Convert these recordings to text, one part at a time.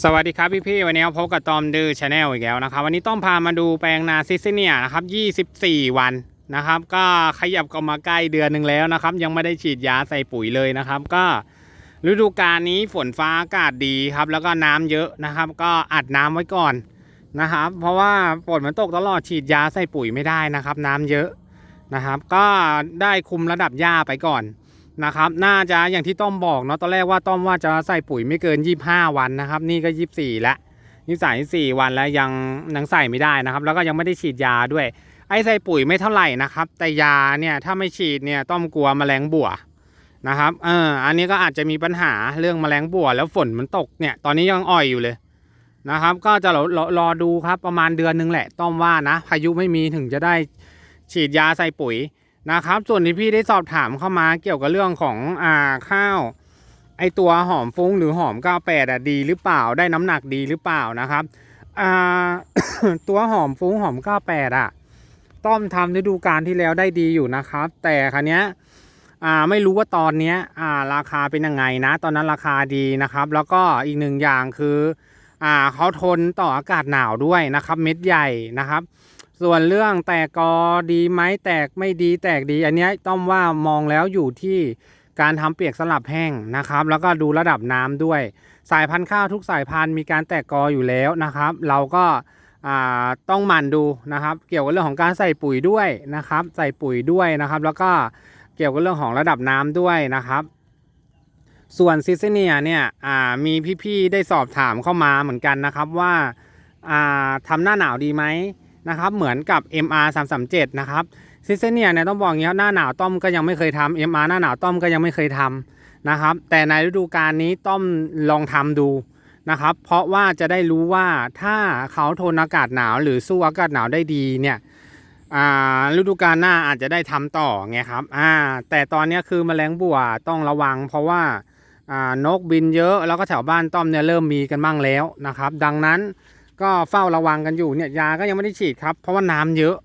สวัสดีครับพี่พี่วันนี้พบกับตอมดื้อชาแนลอีกแล้วนะครับ วันนี้ต้องพามาดูแปลงนาซิสเนียนะครับ 24 วันนะครับ ก็ขยับก็มาใกล้เดือนหนึ่งแล้วนะครับ ยังไม่ได้ฉีดยาใส่ปุ๋ยเลยนะครับ ก็ฤดูกาลนี้ฝนฟ้าอากาศดีครับ แล้วก็น้ำเยอะนะครับ ก็อัดน้ำไว้ก่อนนะครับ เพราะว่าฝนมันตกตลอดฉีดยาใส่ปุ๋ยไม่ได้นะครับ น้ำเยอะนะครับ ก็ได้คุมระดับหญ้าไปก่อน นะครับ น่าจะอย่างที่ต้อมบอกเนาะตอนแรกว่าต้อมว่าจะใส่ปุ๋ยไม่เกิน 25 วันนะครับ นี่ก็ 24แล้วนี่ใส่สี่วันแล้วยังยังใส่ไม่ได้นะครับ แล้วก็ยังไม่ได้ฉีดยาด้วย ไอ้ใส่ปุ๋ยไม่เท่าไหร่นะครับ แต่ยาเนี่ยถ้าไม่ฉีดเนี่ยต้อมกลัวแมลงบัวนะครับเอออันนี้ก็อาจจะมีปัญหาเรื่องแมลงบัวแล้วฝนมันตกเนี่ยตอนนี้ยังอ่อยอยู่เลยนะครับ ก็จะรอรอรอดูครับประมาณเดือนหนึงแหละ ต้อมว่านะพายุไม่มีถึงจะได้ฉีดยาใส่ปุ๋ย นะครับ ส่วนที่พี่ได้สอบถามเข้ามาเกี่ยวกับเรื่องของอ่าข้าว ไอตัวหอมฟุ้งหรือหอม98อะดีหรือเปล่าได้น้ำหนักดีหรือเปล่านะครับอ่าตัวหอมฟุ้งหอม98อะ ต้อมทำฤดูกาลที่แล้วได้ดีอยู่นะครับ แต่ครั้เนี้ยอ่าไม่รู้ว่าตอนเนี้ยอ่าราคาเป็นยังไงนะ ตอนนั้นราคาดีนะครับ แล้วก็อีกหนึ่งอย่างคืออ่าเขาทนต่ออากาศหนาวด้วยนะครับ เม็ดใหญ่นะครับ ส่วนเรื่องแตกกอดีไหมแตกไม่ดีแตกดี อันนี้ต้องว่ามองแล้วอยู่ที่การทำเปียกสลับแห้งนะครับ แล้วก็ดูระดับน้ำด้วย สายพันธุ์ข้าวทุกสายพันธุ์มีการแตกกออยู่แล้วนะครับ เราก็ต้องหมั่นดูนะครับ เกี่ยวกับเรื่องของการใส่ปุ๋ยด้วยนะครับ ใส่ปุ๋ยด้วยนะครับ แล้วก็เกี่ยวกับเรื่องของระดับน้ำด้วยนะครับส่วนซิสเนียเนี่ยมีพี่ๆ ได้สอบถามเข้ามาเหมือนกันนะครับว่าอ่าทำหน้าหนาวดีไหม นะครับเหมือนกับ MR 3 3 7นะครับซิเซเนียเนี่ยต้องบอกอย่างนี้ครับหน้าหนาวต้อมก็ยังไม่เคยทำ MR หน้าหนาวต้อมก็ยังไม่เคยทำนะครับแต่ในฤดูกาลนี้ต้อมลองทำดูนะครับเพราะว่าจะได้รู้ว่าถ้าเขาทนอากาศหนาวหรือสู้อากาศหนาวได้ดีเนี่ยอ่าฤดูกาลหน้าอาจจะได้ทำต่อไงครับอ่าแต่ตอนนี้คือแมลงบัวต้องระวัง เพราะว่าอ่านกบินเยอะแล้วก็แถวบ้านต้อมเนี่ยเริ่มมีกันบ้างแล้วนะครับ ดังนั้น ก็เฝ้าระวังกันอยู่เนี่ยยาก็ยังไม่ได้ฉีดครับ เพราะว่าน้ำเยอะ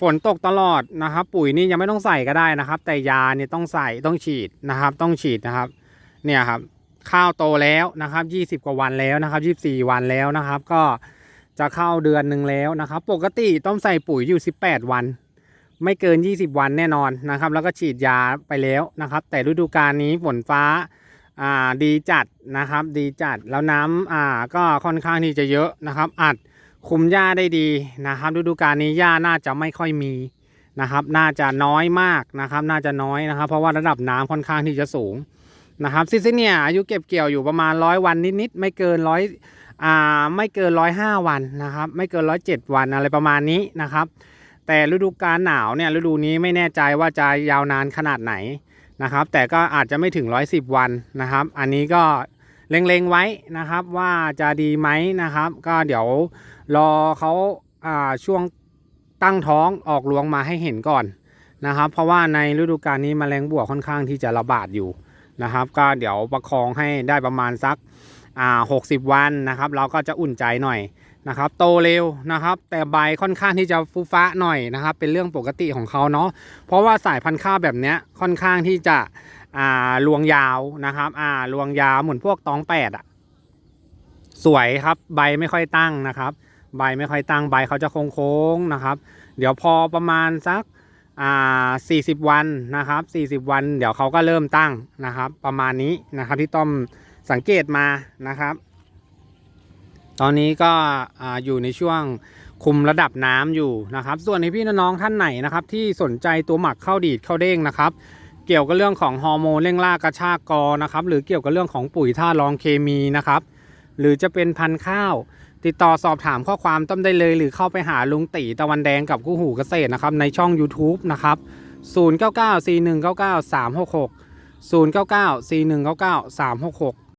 ฝนตกตลอดนะครับ ปุ๋ยนี่ยังไม่ต้องใส่ก็ได้นะครับ แต่ยาเนี่ยต้องใส่ต้องฉีดนะครับ ต้องฉีดนะครับ เนี่ยครับ ข้าวโตแล้วนะครับ 20 กว่าวันแล้วนะครับ 24 วันแล้วนะครับ ก็จะเข้าเดือนหนึ่งแล้วนะครับ ปกติต้องใส่ปุ๋ยอยู่ 18 วัน ไม่เกิน 20 วันแน่นอนนะครับ แล้วก็ฉีดยาไปแล้วนะครับ แต่ฤดูกาลนี้ฝนฟ้า อ่าดีจัดนะครับ ดีจัดแล้วน้ำอ่าก็ค่อนข้างที่จะเยอะนะครับ อัดคุมหญ้าได้ดีนะครับ ฤดูกาลนี้หญ้าน่าจะไม่ค่อยมีนะครับ น่าจะน้อยมากนะครับ น่าจะน้อยนะครับ เพราะว่าระดับน้ำค่อนข้างที่จะสูงนะครับซิซิเนียอายุเก็บเกี่ยวอยู่ประมาณร้อยวันนิดๆไม่เกินร้อยอ่าไม่เกินร้อยห้าวันนะครับ ไม่เกินร้อยเจ็ดวันอะไรประมาณนี้นะครับ แต่ฤดูกาลหนาวเนี่ยฤดูนี้ไม่แน่ใจว่าจะยาวนานขนาดไหน นะครับ แต่ก็อาจจะไม่ถึง 110 วันนะครับ อันนี้ก็เล็งๆไว้นะครับว่าจะดีไหมนะครับ ก็เดี๋ยวรอเขาาช่วงตั้งท้องออกรวงมาให้เห็นก่อนนะครับ เพราะว่าในฤดูกาลนี้มแมลงบัวค่อนข้างที่จะระบาดอยู่นะครับ ก็เดี๋ยวประคองให้ได้ประมาณสักอ่า60วันนะครับ เราก็จะอุ่นใจหน่อย นะครับโตเร็วนะครับ แต่ใบค่อนข้างที่จะฟูฟ้าหน่อยนะครับ เป็นเรื่องปกติของเขาเนาะเพราะว่าสายพันธุ์ข้าวแบบเนี้ยค่อนข้างที่จะอ่าลวงยาวนะครับอ่าลวงยาวเหมือนพวกตองแปดอะสวยครับใบไม่ค่อยตั้งนะครับ ใบไม่ค่อยตั้งใบเขาจะโค้งๆนะครับ เดี๋ยวพอประมาณสักอ่าสี่สิบวันนะครับสี่สิบวัน เดี๋ยวเขาก็เริ่มตั้งนะครับ ประมาณนี้นะครับที่ต้อมสังเกตมานะครับ ตอนนี้ก็ออยู่ในช่วงคุมระดับน้ำอยู่นะครับ ส่วนในพี่น้องท่านไหนนะครับที่สนใจตัวหมักข้าวดีดข้าวเด้งนะครับ เกี่ยวกับเรื่องของฮอร์โมนเร่งล่ากระชากกอนะครับ หรือเกี่ยวกับเรื่องของปุ๋ยท่ารองเคมีนะครับ หรือจะเป็นพันธุ์ข้าว ติดต่อสอบถามข้อความต้มได้เลย หรือเข้าไปหาลุงตีตะวันแดงกับกู้หูเกษตรนะครับในช่อง YouTube นะครับ 0994199366 0994199366